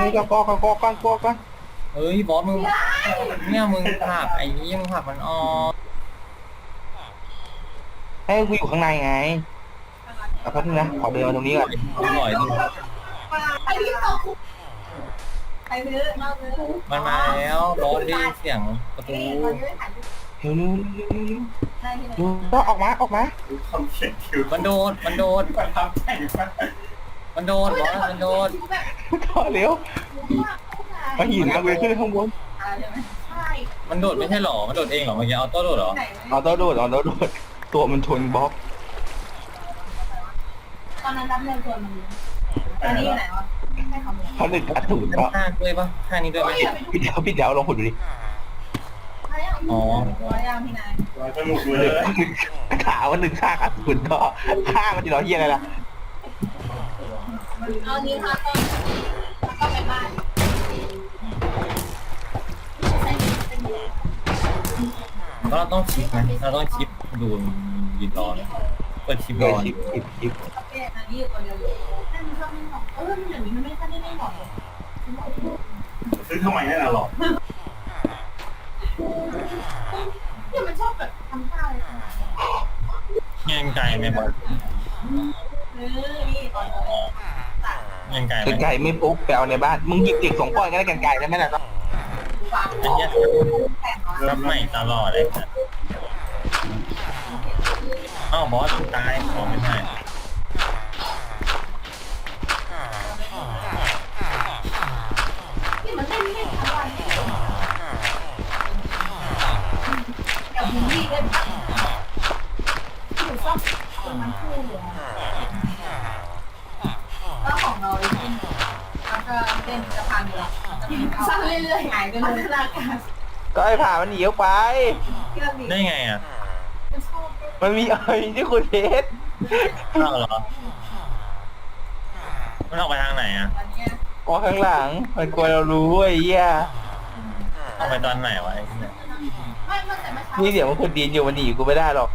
มึงก็กอกกอกกันกอกันเฮ้ยบอสมึงเนี่ยมึงผลักไอ้ยี่มึงผลักมันออกให้กูอยู่ข้างในไงเอาแป๊บนึงนะขอเดินมาตรงนี้ก่อนดูหน่อยดิไปที่ต่อคุกไปซื้อนอกซื้อมันมาแล้วบอสได้ยินเสียงประตูตอนนี้ถ่ายรูปเร็วเร็วเร็วเร็วเร็วได้ที่ไหนเร็วก็ออกมาออกมาความเขียนคิวมันโดดมันโดด มันทำแข่งมากมันโดดบอสมันโดดก็เร็วมาหินมาเวขึ้นข้างบนอะไรใช่ไหมใช่มันโดดไม่ใช่หรอ มันโดดเองเหรอเมื่อกี้เอาโต้โดดเหรอไหนเอาโต้โดดเอาโต้โดดตัวมันชนบล็อกตอนนั้นรับเงินส่วนมันตอนนี้ไหนวะให้เขาเนี่ยเขาหนึ่งกระสุนก็ข้างด้วยปะข้างนี้ด้วยไหมพี่เดี๋ยวพี่เดี๋ยวลองขุดดูดิอ๋อร้อยยางพี่นายรอยจมูกเลหนึ่ยงขาวันหนึ่งฆ่ากระสุนก็ฆ่ามันจะรอเฮียอะไรล่ะ เอานี้ค่ะต้นแล้วก็ไปบ้านเราต้องชิปไหมเราต้องชิปดูยินรอนะเปิดชิปเดี๋รยวอชิปชิปชิปเอ๊ะอันนี้อยู่ตัวเดียวอยู่แต่มันชอบไม่หมอกเอออย่างนี้มันไม่ค่อยได้ไม่หมอกซื้อทำไมให้เราหรอกเนี่ยมันชอบแบบทำท่าเลยแง่งไกลไหมบอสเออนี่ตอนนี้ ตัดแง่งไกลไหมกันไก่ไม่ปุ๊บไปเอาในบ้านมึงหยิบเด็กสองก้อนก็ได้กันไก่ได้ไหมล่ะวางไอ้เหี้ยแต่งรับใหม่ตลอดเลยครับอ้าวบอสตายอ๋อไม่ใช่นี่มันเล่นแค่ทั้งวันกับบูบี้ด้วยอยู่ซ่อมมันคู่ เล่นจะพังอยู่แล้วสั้นเรื่อยๆหายไปเลยพัฒนาการก็ไอ้ผ่ามันหนีออกไป เรื่องนี้ได้ไงอะมันชอบมันมีเอ้ยที่คุณเพชรอ้าวเหรอมันออกไปทางไหนอะวันนี้มองข้างหลัง มันกลัวเรารู้ไอ้เหี้ยออกไปตอนไหนวะไอ้เนี่ยไม่ไม่แต่ไม่เช้านี่เดี๋ยวมันคนดีนอยู่มันหนีกูไม่ได้หรอก